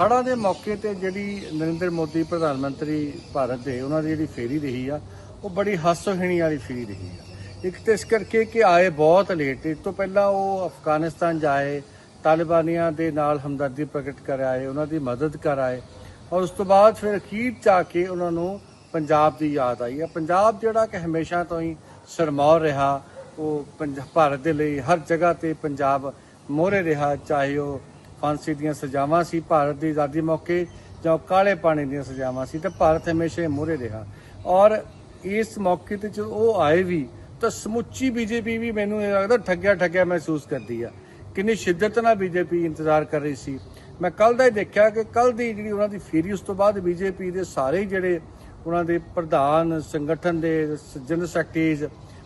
ਹੜ੍ਹਾਂ ਦੇ ਮੌਕੇ ਤੇ ਜਿਹੜੀ ਨਰਿੰਦਰ ਮੋਦੀ ਪ੍ਰਧਾਨ ਮੰਤਰੀ ਭਾਰਤ ਦੇ ਉਹਨਾਂ ਦੀ ਜਿਹੜੀ ਫੇਰੀ ਰਹੀ ਆ, ਉਹ ਬੜੀ ਹਾਸੋਹੀਣੀ ਵਾਲੀ ਫੇਰੀ ਰਹੀ ਆ। ਇੱਕ ਤੇ ਇਸ ਕਰਕੇ ਕਿ ਆਏ ਬਹੁਤ ਲੇਟ ਇਸ ਤੋਂ ਪਹਿਲਾਂ ਉਹ ਅਫਗਾਨਿਸਤਾਨ ਜਾਏ, ਤਾਲਿਬਾਨੀਆਂ ਦੇ ਨਾਲ ਹਮਦਰਦੀ ਪ੍ਰਗਟ ਕਰ ਆਏ ਉਹਨਾਂ ਦੀ ਮਦਦ ਕਰ ਆਏ ਔਰ ਉਸ ਤੋਂ ਬਾਅਦ ਫਿਰ ਅਖੀਰ ਚ ਆ ਕੇ ਉਹਨਾਂ ਨੂੰ ਪੰਜਾਬ ਦੀ ਯਾਦ ਆਈ ਹੈ ਪੰਜਾਬ ਜਿਹੜਾ ਕਿ ਹਮੇਸ਼ਾ ਤੋਂ ਹੀ ਸਰਮੌਰ ਰਿਹਾ, ਉਹ ਪੰਜ- ਭਾਰਤ ਦੇ ਲਈ ਹਰ ਜਗ੍ਹਾ ਤੇ ਪੰਜਾਬ ਮੋਹਰੇ ਰਿਹਾ, ਚਾਹੇ ਉਹ ਫਾਂਸੀ ਦੀਆਂ ਸਜ਼ਾਵਾਂ ਸੀ, ਭਾਰਤ ਦੀ ਆਜ਼ਾਦੀ ਮੌਕੇ ਜਾਂ ਕਾਲੇ ਪਾਣੀ ਦੀਆਂ ਸਜ਼ਾਵਾਂ ਸੀ, ਤੇ ਭਾਰਤ ਹਮੇਸ਼ਾ ਹੀ ਮੋਹਰੇ ਰਿਹਾ। ਔਰ ਇਸ ਮੌਕੇ ਤੇ ਜਦੋਂ ਉਹ ਆਏ ਵੀ, ਤਾਂ ਸਮੁੱਚੀ ਬੀਜੇਪੀ ਵੀ ਮੈਨੂੰ ਇਹ ਲੱਗਦਾ ਠੱਗਿਆ ਠੱਗਿਆ ਮਹਿਸੂਸ ਕਰਦੀ ਆ। ਕਿੰਨੀ ਸ਼ਿੱਦਤ ਨਾਲ ਬੀਜੇਪੀ ਇੰਤਜ਼ਾਰ ਕਰ ਰਹੀ ਸੀ। ਮੈਂ ਕੱਲ ਦਾ ਹੀ ਦੇਖਿਆ ਕਿ ਕੱਲ ਦੀ ਜਿਹੜੀ ਉਹਨਾਂ ਦੀ ਫੇਰੀ, ਉਸ ਤੋਂ ਬਾਅਦ ਬੀਜੇਪੀ ਦੇ ਸਾਰੇ ਜਿਹੜੇ ਉਹਨਾਂ ਦੇ ਪ੍ਰਧਾਨ ਸੰਗਠਨ ਦੇ, ਜਨਰਲ ਸੈਕਟਰੀਜ਼,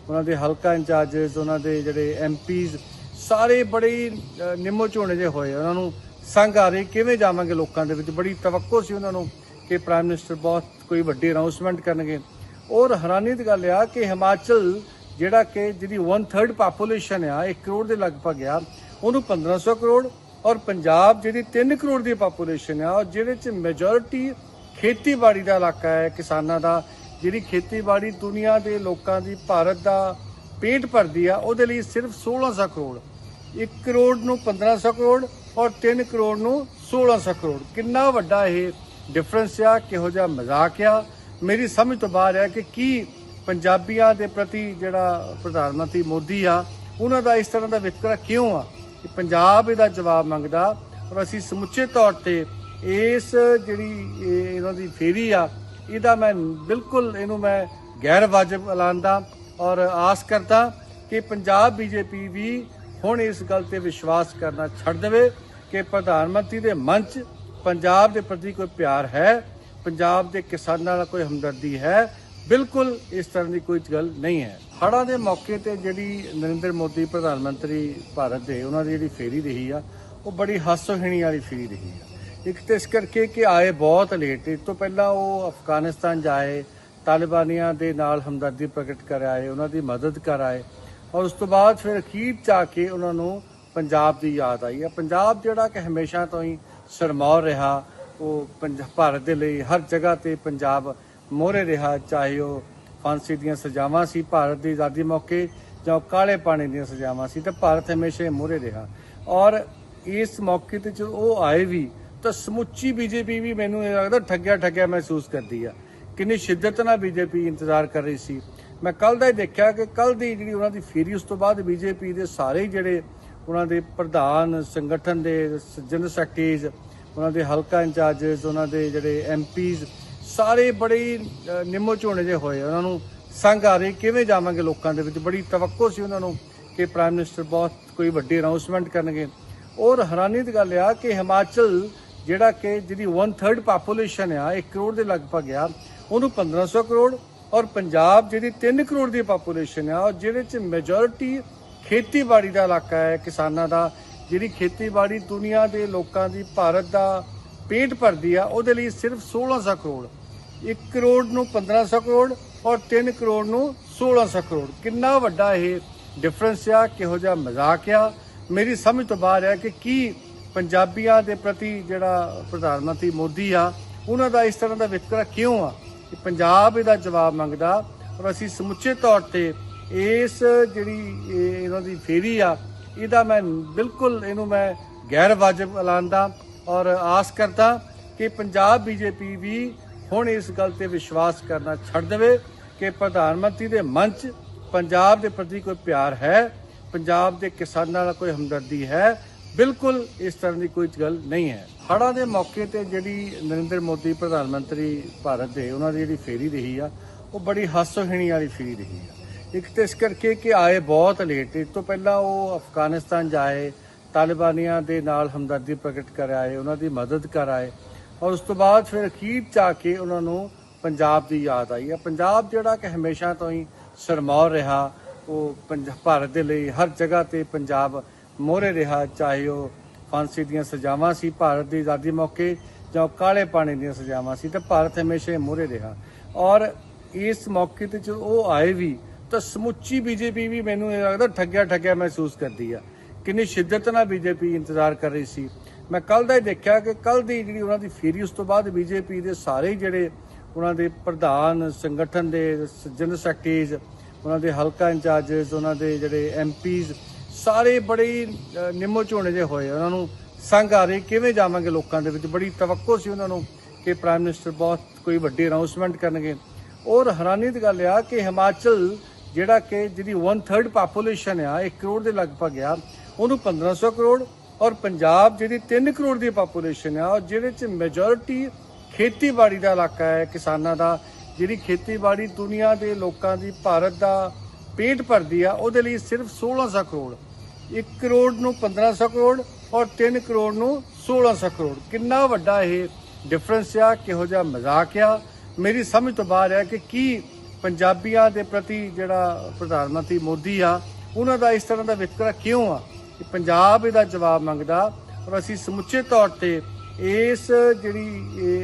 ਉਹਨਾਂ ਦੇ ਹਲਕਾ ਇੰਚਾਰਜਸ, ਉਹਨਾਂ ਦੇ ਜਿਹੜੇ ਐਮਪੀਜ਼ ਸਾਰੇ ਬੜੇ ਨਿੰਮੋ ਝੋਣੇ ਜੇ ਹੋਏ ਉਹਨਾਂ ਨੂੰ ਸੰਗ ਆ ਰਹੀ, ਕਿਵੇਂ ਜਾਵਾਂਗੇ ਲੋਕਾਂ ਦੇ ਵਿੱਚ? ਬੜੀ ਤਵੱਕੋ ਸੀ ਉਹਨਾਂ ਨੂੰ ਕਿ ਪ੍ਰਾਈਮ ਮਿਨਿਸਟਰ ਬਹੁਤ ਕੋਈ ਵੱਡੀ ਅਨਾਉਂਸਮੈਂਟ ਕਰਨਗੇ। ਔਰ ਹੈਰਾਨੀ ਦੀ ਗੱਲ ਆ ਕਿ ਹਿਮਾਚਲ, ਜਿਹੜਾ ਕਿ ਜਿਹਦੀ 1/3 ਪਾਪੂਲੇਸ਼ਨ ਆ 1 ਕਰੋੜ ਦੇ ਲਗਭਗ ਆ, ਉਹਨੂੰ 1500 ਕਰੋੜ ਔਰ ਪੰਜਾਬ ਜਿਹੜੀ 3 ਕਰੋੜ ਦੀ ਪਾਪੂਲੇਸ਼ਨ ਆ, ਔਰ ਜਿਹਦੇ ਚ ਮੈਜੋਰਿਟੀ ਖੇਤੀਬਾੜੀ ਦਾ ਇਲਾਕਾ ਹੈ, ਕਿਸਾਨਾਂ ਦਾ, ਜਿਹੜੀ ਖੇਤੀਬਾੜੀ ਦੁਨੀਆ ਦੇ ਲੋਕਾਂ ਦੀ ਭਾਰਤ ਦਾ ਪੇਟ ਭਰਦੀ ਆ, ਉਹਦੇ ਲਈ ਸਿਰਫ 1600 ਕਰੋੜ। 1 ਕਰੋੜ ਨੂੰ 1500 ਕਰੋੜ ਔਰ 3 ਕਰੋੜ ਨੂੰ 1600 ਕਰੋੜ। ਕਿੰਨਾ ਵੱਡਾ ਇਹ ਡਿਫਰੈਂਸ ਆ, ਕਿਹੋ ਜਿਹਾ ਮਜ਼ਾਕ ਆ। ਮੇਰੀ ਸਮਝ ਤੋਂ ਬਾਹਰ ਹੈ ਕਿ ਕੀ ਪੰਜਾਬੀਆਂ ਦੇ ਪ੍ਰਤੀ ਜਿਹੜਾ ਪ੍ਰਧਾਨ ਮੰਤਰੀ ਮੋਦੀ ਆ, ਉਹਨਾਂ ਦਾ ਇਸ ਤਰ੍ਹਾਂ ਦਾ ਵਿਤਕਰਾ ਕਿਉਂ ਆ ਕਿ ਪੰਜਾਬ ਇਹਦਾ ਜਵਾਬ ਮੰਗਦਾ ਔਰ ਅਸੀਂ ਸਮੁੱਚੇ ਤੌਰ ਤੇ ਇਸ ਜਿਹੜੀ ਇਹ ਇਹਨਾਂ ਦੀ ਫੇਰੀ ਆ, ਇਹਦਾ ਮੈਂ ਬਿਲਕੁਲ ਇਹਨੂੰ ਮੈਂ ਗੈਰ ਵਾਜਬ ਐਲਾਨਦਾ ਔਰ ਆਸ ਕਰਦਾ ਕਿ ਪੰਜਾਬ ਬੀਜੇਪੀ ਵੀ ਹੁਣ ਇਸ ਗੱਲ ਤੇ ਵਿਸ਼ਵਾਸ ਕਰਨਾ ਛੱਡ ਦੇਵੇ ਕਿ ਪ੍ਰਧਾਨ ਮੰਤਰੀ ਦੇ ਮਨ 'ਚ ਪੰਜਾਬ ਦੇ ਪ੍ਰਤੀ ਕੋਈ ਪਿਆਰ ਹੈ, ਪੰਜਾਬ ਦੇ ਕਿਸਾਨਾਂ ਨਾਲ ਕੋਈ ਹਮਦਰਦੀ ਹੈ, ਬਿਲਕੁਲ ਇਸ ਤਰ੍ਹਾਂ ਦੀ ਕੋਈ ਗੱਲ ਨਹੀਂ ਹੈ। ਹੜ੍ਹਾਂ ਦੇ ਮੌਕੇ ਤੇ ਜਿਹੜੀ ਨਰਿੰਦਰ ਮੋਦੀ ਪ੍ਰਧਾਨ ਮੰਤਰੀ ਭਾਰਤ ਦੇ ਉਹਨਾਂ ਦੀ ਜਿਹੜੀ ਫੇਰੀ ਰਹੀ ਆ, ਉਹ ਬੜੀ ਹਾਸੋਹੀਣੀ ਵਾਲੀ ਫੇਰੀ ਰਹੀ ਆ। ਇੱਕ ਤੇ ਇਸ ਕਰਕੇ ਕਿ ਆਏ ਬਹੁਤ ਲੇਟ ਇਸ ਤੋਂ ਪਹਿਲਾਂ ਉਹ ਅਫਗਾਨਿਸਤਾਨ ਜਾਏ, ਤਾਲਿਬਾਨੀਆਂ ਦੇ ਨਾਲ ਹਮਦਰਦੀ ਪ੍ਰਗਟ ਕਰ ਆਏ, ਉਹਨਾਂ ਦੀ ਮਦਦ ਕਰ ਆਏ ਔਰ ਉਸ ਤੋਂ ਬਾਅਦ ਫਿਰ ਅਖੀਰ ਚ ਆ ਕੇ ਉਹਨਾਂ ਨੂੰ ਪੰਜਾਬ ਦੀ ਯਾਦ ਆਈ। ਹੈ ਪੰਜਾਬ ਜਿਹੜਾ ਕਿ ਹਮੇਸ਼ਾ ਤੋਂ ਹੀ ਸਰਮੌਰ ਰਿਹਾ, ਉਹ ਪੰਜ- ਭਾਰਤ ਦੇ ਲਈ ਹਰ ਜਗ੍ਹਾ ਤੇ ਪੰਜਾਬ ਮੋਹਰੇ ਰਿਹਾ, ਚਾਹੇ ਉਹ ਫਾਂਸੀ ਦੀਆਂ ਸਜ਼ਾਵਾਂ ਸੀ, ਭਾਰਤ ਦੀ ਆਜ਼ਾਦੀ ਮੌਕੇ ਜਾਂ ਕਾਲੇ ਪਾਣੀ ਦੀਆਂ ਸਜ਼ਾਵਾਂ ਸੀ, ਤਾਂ ਭਾਰਤ ਹਮੇਸ਼ਾ ਹੀ ਮੋਹਰੇ ਰਿਹਾ। ਔਰ ਇਸ ਮੌਕੇ ਤੇ ਜਦੋਂ ਉਹ ਆਏ ਵੀ, ਤਾਂ ਸਮੁੱਚੀ ਬੀਜੇਪੀ ਵੀ ਮੈਨੂੰ ਇਹ ਲੱਗਦਾ ਠੱਗਿਆ ਠੱਗਿਆ ਮਹਿਸੂਸ ਕਰਦੀ ਆ। ਕਿੰਨੀ ਸ਼ਿੱਦਤ ਨਾਲ ਬੀਜੇਪੀ ਇੰਤਜ਼ਾਰ ਕਰ ਰਹੀ ਸੀ। ਮੈਂ ਕੱਲ ਦਾ ਹੀ ਦੇਖਿਆ ਕਿ ਕੱਲ ਦੀ ਜਿਹੜੀ ਉਹਨਾਂ ਦੀ ਫੇਰੀ ਉਸ ਤੋਂ ਬਾਅਦ ਬੀਜੇਪੀ ਦੇ ਸਾਰੇ ਜਿਹੜੇ ਉਹਨਾਂ ਦੇ ਪ੍ਰਧਾਨ ਸੰਗਠਨ ਦੇ ਜਨਰਲ ਸੈਕਟਰੀਜ਼ ਉਹਨਾਂ ਦੇ ਹਲਕਾ ਇੰਚਾਰਜਸ ਉਹਨਾਂ ਦੇ ਜਿਹੜੇ ਐਮਪੀਜ਼ ਸਾਰੇ ਬੜੇ ਹੀ, ਨਿੰਮੋ ਝੋਣੇ ਜੇ ਹੋਏ ਉਹਨਾਂ ਨੂੰ ਸੰਗ ਆ ਰਹੀ ਕਿਵੇਂ ਜਾਵਾਂਗੇ ਲੋਕਾਂ ਦੇ ਵਿੱਚ? ਬੜੀ ਤਵੱਕੋ ਸੀ ਉਹਨਾਂ ਨੂੰ ਕਿ ਪ੍ਰਾਈਮ ਮਿਨਿਸਟਰ ਬਹੁਤ ਕੋਈ ਵੱਡੀ ਅਨਾਉਂਸਮੈਂਟ ਕਰਨਗੇ। ਔਰ ਹੈਰਾਨੀ ਦੀ ਗੱਲ ਆ ਕਿ ਹਿਮਾਚਲ ਜਿਹੜਾ ਕਿ ਜਿਹਦੀ 1/3 ਪਾਪੂਲੇਸ਼ਨ ਆ 1 ਕਰੋੜ ਦੇ ਲਗਭਗ ਆ ਉਹਨੂੰ 1500 ਕਰੋੜ ਔਰ ਪੰਜਾਬ ਜਿਹੜੀ 3 ਕਰੋੜ ਦੀ ਪਾਪੂਲੇਸ਼ਨ ਆ, ਔਰ ਜਿਹਦੇ ਚ ਮੈਜੋਰਿਟੀ ਖੇਤੀਬਾੜੀ ਦਾ ਇਲਾਕਾ ਹੈ, ਕਿਸਾਨਾਂ ਦਾ, ਜਿਹੜੀ ਖੇਤੀਬਾੜੀ ਦੁਨੀਆ ਦੇ ਲੋਕਾਂ ਦੀ, ਭਾਰਤ ਦਾ ਪੇਟ ਭਰਦੀ ਆ, ਉਹਦੇ ਲਈ ਸਿਰਫ 1600 ਕਰੋੜ। 1 ਕਰੋੜ ਨੂੰ 1500 ਕਰੋੜ ਔਰ 3 ਕਰੋੜ ਨੂੰ 1600 ਕਰੋੜ। ਕਿੰਨਾ ਵੱਡਾ ਇਹ ਡਿਫਰੈਂਸ ਆ, ਕਿਹੋ ਜਿਹਾ ਮਜ਼ਾਕ ਆ। ਮੇਰੀ ਸਮਝ ਤੋਂ ਬਾਹਰ ਹੈ ਕਿ ਕੀ ਪੰਜਾਬੀਆਂ ਦੇ ਪ੍ਰਤੀ ਜਿਹੜਾ ਪ੍ਰਧਾਨ ਮੰਤਰੀ ਮੋਦੀ ਆ, ਉਹਨਾਂ ਦਾ ਇਸ ਤਰ੍ਹਾਂ ਦਾ ਵਿਤਕਰਾ ਕਿਉਂ ਆ? ਕਿ ਪੰਜਾਬ ਇਹਦਾ ਜਵਾਬ ਮੰਗਦਾ ਔਰ ਅਸੀਂ ਸਮੁੱਚੇ ਤੌਰ ਤੇ ਇਸ ਜਿਹੜੀ ਇਹ ਇਹਨਾਂ ਦੀ ਫੇਰੀ ਆ, ਇਹਦਾ ਮੈਂ ਬਿਲਕੁਲ ਇਹਨੂੰ ਮੈਂ ਗੈਰ ਵਾਜਬ ਐਲਾਨਦਾ ਔਰ ਆਸ ਕਰਦਾ ਕਿ ਪੰਜਾਬ ਬੀਜੇਪੀ ਵੀ ਹੁਣ ਇਸ ਗੱਲ ਤੇ ਵਿਸ਼ਵਾਸ ਕਰਨਾ ਛੱਡ ਦੇਵੇ ਕਿ ਪ੍ਰਧਾਨ ਮੰਤਰੀ ਦੇ ਮਨ 'ਚ ਪੰਜਾਬ ਦੇ ਪ੍ਰਤੀ ਕੋਈ ਪਿਆਰ ਹੈ, ਪੰਜਾਬ ਦੇ ਕਿਸਾਨਾਂ ਨਾਲ ਕੋਈ ਹਮਦਰਦੀ ਹੈ ਬਿਲਕੁਲ ਇਸ ਤਰ੍ਹਾਂ ਦੀ ਕੋਈ ਗੱਲ ਨਹੀਂ ਹੈ। ਹੜ੍ਹਾਂ ਦੇ ਮੌਕੇ ਤੇ ਜਿਹੜੀ ਨਰਿੰਦਰ ਮੋਦੀ ਪ੍ਰਧਾਨ ਮੰਤਰੀ ਭਾਰਤ ਦੇ, ਉਹਨਾਂ ਦੀ ਜਿਹੜੀ ਫੇਰੀ ਰਹੀ ਆ, ਉਹ ਬੜੀ ਹਾਸੋਹੀਣੀ ਵਾਲੀ ਫੇਰੀ ਰਹੀ ਆ। ਇੱਕ ਤੇ ਇਸ ਕਰਕੇ ਕਿ ਆਏ ਬਹੁਤ ਲੇਟ ਇਸ ਤੋਂ ਪਹਿਲਾਂ ਉਹ ਅਫਗਾਨਿਸਤਾਨ ਜਾਏ, ਤਾਲਿਬਾਨੀਆਂ ਦੇ ਨਾਲ ਹਮਦਰਦੀ ਪ੍ਰਗਟ ਕਰ ਆਏ, ਉਹਨਾਂ ਦੀ ਮਦਦ ਕਰ ਆਏ, ਔਰ ਉਸ ਤੋਂ ਬਾਅਦ ਫਿਰ ਅਖੀਰ ਚ ਕੇ ਉਹਨਾਂ ਨੂੰ ਪੰਜਾਬ ਦੀ ਯਾਦ ਆਈ ਆ। ਪੰਜਾਬ ਜਿਹੜਾ ਕਿ ਹਮੇਸ਼ਾ ਤੋਂ ਹੀ ਸਰਮੌਰ ਰਿਹਾ, ਉਹ ਪੰਜ- ਭਾਰਤ ਦੇ ਲਈ ਹਰ ਜਗ੍ਹਾ ਤੇ ਪੰਜਾਬ ਮੋਹਰੇ ਰਿਹਾ, ਚਾਹੇ ਉਹ ਫਾਂਸੀ ਦੀਆਂ ਸਜ਼ਾਵਾਂ ਸੀ, ਭਾਰਤ ਦੀ ਆਜ਼ਾਦੀ ਮੌਕੇ ਜਾਂ ਉਹ ਕਾਲੇ ਪਾਣੀ ਦੀਆਂ ਸਜ਼ਾਵਾਂ ਸੀ, ਤੇ ਭਾਰਤ ਹਮੇਸ਼ਾ ਮੋਹਰੇ ਰਿਹਾ। ਔਰ ਇਸ ਮੌਕੇ ਤੇ ਜਦੋਂ ਉਹ ਆਏ ਵੀ, ਤਾਂ ਸਮੁੱਚੀ ਬੀਜੇਪੀ ਵੀ ਮੈਨੂੰ ਇਹ ਲੱਗਦਾ ਠੱਗਿਆ ਠੱਗਿਆ ਮਹਿਸੂਸ ਕਰਦੀ ਆ। ਕਿੰਨੀ ਸ਼ਿੱਦਤ ਨਾਲ ਬੀਜੇਪੀ ਇੰਤਜ਼ਾਰ ਕਰ ਰਹੀ ਸੀ। ਮੈਂ ਕੱਲ ਦਾ ਹੀ ਦੇਖਿਆ ਕਿ ਕੱਲ ਦੀ ਜਿਹੜੀ ਉਹਨਾਂ ਦੀ ਫੇਰੀ, ਉਸ ਤੋਂ ਬਾਅਦ ਬੀਜੇਪੀ ਦੇ ਸਾਰੇ ਜਿਹੜੇ ਉਹਨਾਂ ਦੇ ਪ੍ਰਧਾਨ ਸੰਗਠਨ ਦੇ ਜਨਰਲ ਸੈਕਟਰੀਜ਼ ਉਹਨਾਂ ਦੇ ਹਲਕਾ ਇੰਚਾਰਜਸ, ਉਹਨਾਂ ਦੇ ਜਿਹੜੇ ਐਮਪੀਜ਼ ਸਾਰੇ ਬੜੇ ਹੀ, ਨਿੰਮੋ ਝੋਣੇ ਜੇ ਹੋਏ ਉਹਨਾਂ ਨੂੰ ਸੰਗ ਆ ਰਹੀ ਕਿਵੇਂ ਜਾਵਾਂਗੇ ਲੋਕਾਂ ਦੇ ਵਿੱਚ? ਬੜੀ ਤਵੱਕੋ ਸੀ ਉਹਨਾਂ ਨੂੰ ਕਿ ਪ੍ਰਾਈਮ ਮਿਨਿਸਟਰ ਬਹੁਤ ਕੋਈ ਵੱਡੀ ਅਨਾਉਂਸਮੈਂਟ ਕਰਨਗੇ। ਔਰ ਹੈਰਾਨੀ ਦੀ ਗੱਲ ਆ ਕਿ ਹਿਮਾਚਲ ਜਿਹੜਾ ਕਿ ਜਿਹਦੀ 1/3 ਪਾਪੂਲੇਸ਼ਨ ਆ 1 ਕਰੋੜ ਦੇ ਲਗਭਗ ਆ ਉਹਨੂੰ 1500 ਕਰੋੜ ਔਰ ਪੰਜਾਬ ਜਿਹੜੀ 3 ਕਰੋੜ ਦੀ ਪਾਪੂਲੇਸ਼ਨ ਆ ਔਰ ਜਿਹਦੇ ਚ ਮੈਜੋਰਿਟੀ ਖੇਤੀਬਾੜੀ ਦਾ ਇਲਾਕਾ ਹੈ ਕਿਸਾਨਾਂ ਦਾ ਜਿਹੜੀ ਖੇਤੀਬਾੜੀ ਦੁਨੀਆ ਦੇ ਲੋਕਾਂ ਦੀ ਭਾਰਤ ਦਾ ਪੇਟ ਭਰਦੀ ਆ ਉਹਦੇ ਲਈ ਸਿਰਫ 1600 ਕਰੋੜ। 1 ਕਰੋੜ ਨੂੰ 1500 ਕਰੋੜ ਔਰ 3 ਕਰੋੜ ਨੂੰ 1600 ਕਰੋੜ। ਕਿੰਨਾ ਵੱਡਾ ਇਹ ਡਿਫਰੈਂਸ ਆ, ਕਿਹੋ ਜਿਹਾ ਮਜ਼ਾਕ ਆ। ਮੇਰੀ ਸਮਝ ਤੋਂ ਬਾਹਰ ਹੈ ਕਿ ਕੀ ਪੰਜਾਬੀਆਂ ਦੇ ਪ੍ਰਤੀ ਜਿਹੜਾ ਪ੍ਰਧਾਨ ਮੰਤਰੀ ਮੋਦੀ ਆ, ਉਹਨਾਂ ਦਾ ਇਸ ਤਰ੍ਹਾਂ ਦਾ ਵਿਤਕਰਾ ਕਿਉਂ ਆ ਕਿ ਪੰਜਾਬ ਇਹਦਾ ਜਵਾਬ ਮੰਗਦਾ ਔਰ ਅਸੀਂ ਸਮੁੱਚੇ ਤੌਰ ਤੇ ਇਸ ਜਿਹੜੀ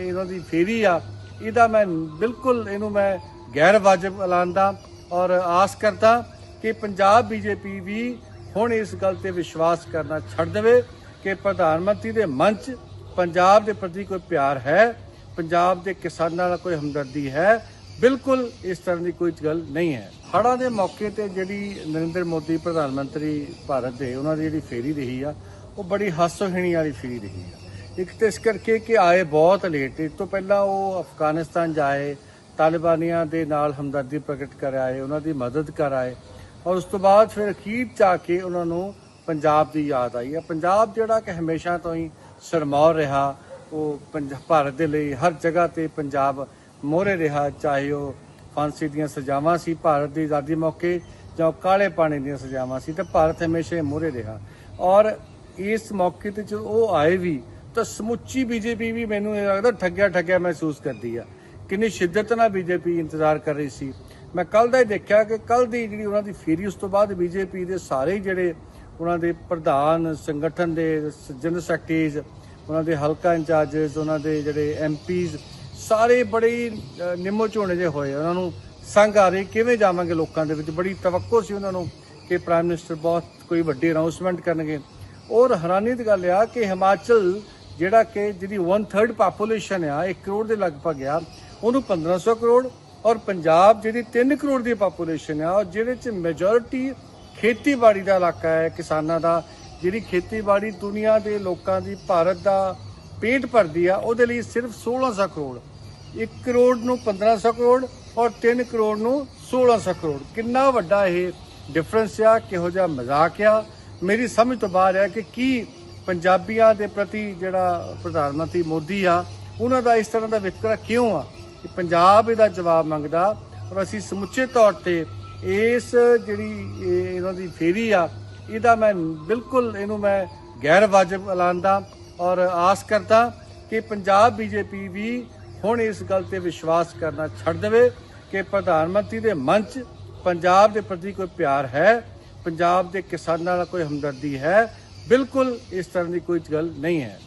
ਇਹਨਾਂ ਦੀ ਫੇਰੀ ਆ, ਇਹਦਾ ਮੈਂ ਬਿਲਕੁਲ ਇਹਨੂੰ ਮੈਂ ਗੈਰ ਵਾਜਬ ਐਲਾਨਦਾ ਔਰ ਆਸ ਕਰਦਾ ਕਿ ਪੰਜਾਬ ਬੀਜੇਪੀ ਵੀ ਹੁਣ ਇਸ ਗੱਲ ਤੇ ਵਿਸ਼ਵਾਸ ਕਰਨਾ ਛੱਡ ਦੇਵੇ ਕਿ ਪ੍ਰਧਾਨ ਮੰਤਰੀ ਦੇ ਮਨ 'ਚ ਪੰਜਾਬ ਦੇ ਪ੍ਰਤੀ ਕੋਈ ਪਿਆਰ ਹੈ, ਪੰਜਾਬ ਦੇ ਕਿਸਾਨਾਂ ਨਾਲ ਕੋਈ ਹਮਦਰਦੀ ਹੈ, ਬਿਲਕੁਲ ਇਸ ਤਰ੍ਹਾਂ ਦੀ ਕੋਈ ਗੱਲ ਨਹੀਂ ਹੈ। ਹੜ੍ਹਾਂ ਦੇ ਮੌਕੇ ਤੇ ਜਿਹੜੀ ਨਰਿੰਦਰ ਮੋਦੀ ਪ੍ਰਧਾਨ ਮੰਤਰੀ ਭਾਰਤ ਦੇ, ਉਹਨਾਂ ਦੀ ਜਿਹੜੀ ਫੇਰੀ ਰਹੀ ਆ, ਉਹ ਬੜੀ ਹਾਸੋਹੀਣੀ ਵਾਲੀ ਫੇਰੀ ਰਹੀ ਆ। ਇੱਕ ਤੇ ਇਸ ਕਰਕੇ ਕਿ ਆਏ ਬਹੁਤ ਲੇਟ, ਇਸ ਤੋਂ ਪਹਿਲਾਂ ਉਹ ਅਫਗਾਨਿਸਤਾਨ ਜਾਏ, ਤਾਲਿਬਾਨੀਆਂ ਦੇ ਨਾਲ ਹਮਦਰਦੀ ਪ੍ਰਗਟ ਕਰ ਆਏ, ਉਹਨਾਂ ਦੀ ਮਦਦ ਕਰ ਆਏ ਔਰ ਉਸ ਤੋਂ ਬਾਅਦ ਫਿਰ ਅਖੀਰ ਚ ਆ ਕੇ ਉਹਨਾਂ ਨੂੰ ਪੰਜਾਬ ਦੀ ਯਾਦ ਆਈ। ਹੈ ਪੰਜਾਬ ਜਿਹੜਾ ਕਿ ਹਮੇਸ਼ਾ ਤੋਂ ਹੀ ਸਰਮੌਰ ਰਿਹਾ, ਉਹ ਪੰਜ- ਭਾਰਤ ਦੇ ਲਈ ਹਰ ਜਗ੍ਹਾ ਤੇ ਪੰਜਾਬ ਮੋਹਰੇ ਰਿਹਾ, ਚਾਹੇ ਉਹ ਫਾਂਸੀ ਦੀਆਂ ਸਜ਼ਾਵਾਂ ਸੀ, ਭਾਰਤ ਦੀ ਆਜ਼ਾਦੀ ਮੌਕੇ ਜਾਂ ਕਾਲੇ ਪਾਣੀ ਦੀਆਂ ਸਜ਼ਾਵਾਂ ਸੀ, ਤੇ ਭਾਰਤ ਹਮੇਸ਼ਾ ਹੀ ਮੋਹਰੇ ਰਿਹਾ। ਔਰ ਇਸ ਮੌਕੇ ਤੇ ਜਦੋਂ ਉਹ ਆਏ ਵੀ, ਤਾਂ ਸਮੁੱਚੀ ਬੀਜੇਪੀ ਵੀ ਮੈਨੂੰ ਇਹ ਲੱਗਦਾ ਠੱਗਿਆ ਠੱਗਿਆ ਮਹਿਸੂਸ ਕਰਦੀ ਆ। ਕਿੰਨੀ ਸ਼ਿੱਦਤ ਨਾਲ ਬੀਜੇਪੀ ਇੰਤਜ਼ਾਰ ਕਰ ਰਹੀ ਸੀ। ਮੈਂ ਕੱਲ ਦਾ ਹੀ ਦੇਖਿਆ ਕਿ ਕੱਲ ਦੀ ਜਿਹੜੀ ਉਹਨਾਂ ਦੀ ਫੇਰੀ ਉਸ ਤੋਂ ਬਾਅਦ ਬੀਜੇਪੀ ਦੇ ਸਾਰੇ ਜਿਹੜੇ ਉਹਨਾਂ ਦੇ ਪ੍ਰਧਾਨ ਸੰਗਠਨ ਦੇ ਜਨਰਲ ਸੈਕਟਰੀਜ਼ ਉਹਨਾਂ ਦੇ ਹਲਕਾ ਇੰਚਾਰਜਸ ਉਹਨਾਂ ਦੇ ਜਿਹੜੇ ਐਮਪੀਜ਼ ਸਾਰੇ ਬੜੇ ਹੀ, ਨਿੰਮੋ ਝੋਣੇ ਜੇ ਹੋਏ ਉਹਨਾਂ ਨੂੰ ਸੰਗ ਆ ਰਹੀ ਕਿਵੇਂ ਜਾਵਾਂਗੇ ਲੋਕਾਂ ਦੇ ਵਿੱਚ? ਬੜੀ ਤਵੱਕੋ ਸੀ ਉਹਨਾਂ ਨੂੰ ਕਿ ਪ੍ਰਾਈਮ ਮਿਨਿਸਟਰ ਬਹੁਤ ਕੋਈ ਵੱਡੀ ਅਨਾਉਂਸਮੈਂਟ ਕਰਨਗੇ। ਔਰ ਹੈਰਾਨੀ ਦੀ ਗੱਲ ਆ ਕਿ ਹਿਮਾਚਲ ਜਿਹੜਾ ਕਿ ਜਿਹਦੀ 1/3 ਪਾਪੂਲੇਸ਼ਨ ਆ 1 ਕਰੋੜ ਦੇ ਲਗਭਗ ਆ ਉਹਨੂੰ 1500 ਕਰੋੜ ਔਰ ਪੰਜਾਬ ਜਿਹੜੀ 3 ਕਰੋੜ ਦੀ ਪਾਪੂਲੇਸ਼ਨ ਆ ਔਰ ਜਿਹਦੇ ਚ ਮੈਜੋਰਿਟੀ ਖੇਤੀਬਾੜੀ ਦਾ ਇਲਾਕਾ ਹੈ, ਕਿਸਾਨਾਂ ਦਾ, ਜਿਹੜੀ ਖੇਤੀਬਾੜੀ ਦੁਨੀਆ ਦੇ ਲੋਕਾਂ ਦੀ, ਭਾਰਤ ਦਾ ਪੇਟ ਭਰਦੀ ਆ, ਉਹਦੇ ਲਈ ਸਿਰਫ 1600 ਕਰੋੜ। 1 ਕਰੋੜ ਨੂੰ 1500 ਕਰੋੜ ਔਰ 3 ਕਰੋੜ ਨੂੰ 1600 ਕਰੋੜ। ਕਿੰਨਾ ਵੱਡਾ ਇਹ ਡਿਫਰੈਂਸ ਆ, ਕਿਹੋ ਜਿਹਾ ਮਜ਼ਾਕ ਆ। ਮੇਰੀ ਸਮਝ ਤੋਂ ਬਾਹਰ ਹੈ ਕਿ ਕੀ ਪੰਜਾਬੀਆਂ ਦੇ ਪ੍ਰਤੀ ਜਿਹੜਾ ਪ੍ਰਧਾਨ ਮੰਤਰੀ ਮੋਦੀ ਆ, ਉਹਨਾਂ ਦਾ ਇਸ ਤਰ੍ਹਾਂ ਦਾ ਵਿਤਕਰਾ ਕਿਉਂ ਆ? ਕਿ ਪੰਜਾਬ ਇਹਦਾ ਜਵਾਬ ਮੰਗਦਾ ਔਰ ਅਸੀਂ ਸਮੁੱਚੇ ਤੌਰ ਤੇ ਇਸ ਜਿਹੜੀ ਇਹ ਇਹਨਾਂ ਦੀ ਫੇਰੀ ਆ, ਇਹਦਾ ਮੈਂ ਬਿਲਕੁਲ ਇਹਨੂੰ ਮੈਂ ਗੈਰ ਵਾਜਬ ਐਲਾਨਦਾ ਔਰ ਆਸ ਕਰਦਾ ਕਿ ਪੰਜਾਬ ਬੀਜੇਪੀ ਵੀ ਹੁਣ ਇਸ ਗੱਲ ਤੇ ਵਿਸ਼ਵਾਸ ਕਰਨਾ ਛੱਡ ਦੇਵੇ ਕਿ ਪ੍ਰਧਾਨ ਮੰਤਰੀ ਦੇ ਮਨ 'ਚ ਪੰਜਾਬ ਦੇ ਪ੍ਰਤੀ ਕੋਈ ਪਿਆਰ ਹੈ, ਪੰਜਾਬ ਦੇ ਕਿਸਾਨਾਂ ਨਾਲ ਕੋਈ ਹਮਦਰਦੀ ਹੈ, ਬਿਲਕੁਲ ਇਸ ਤਰ੍ਹਾਂ ਦੀ ਕੋਈ ਗੱਲ ਨਹੀਂ ਹੈ।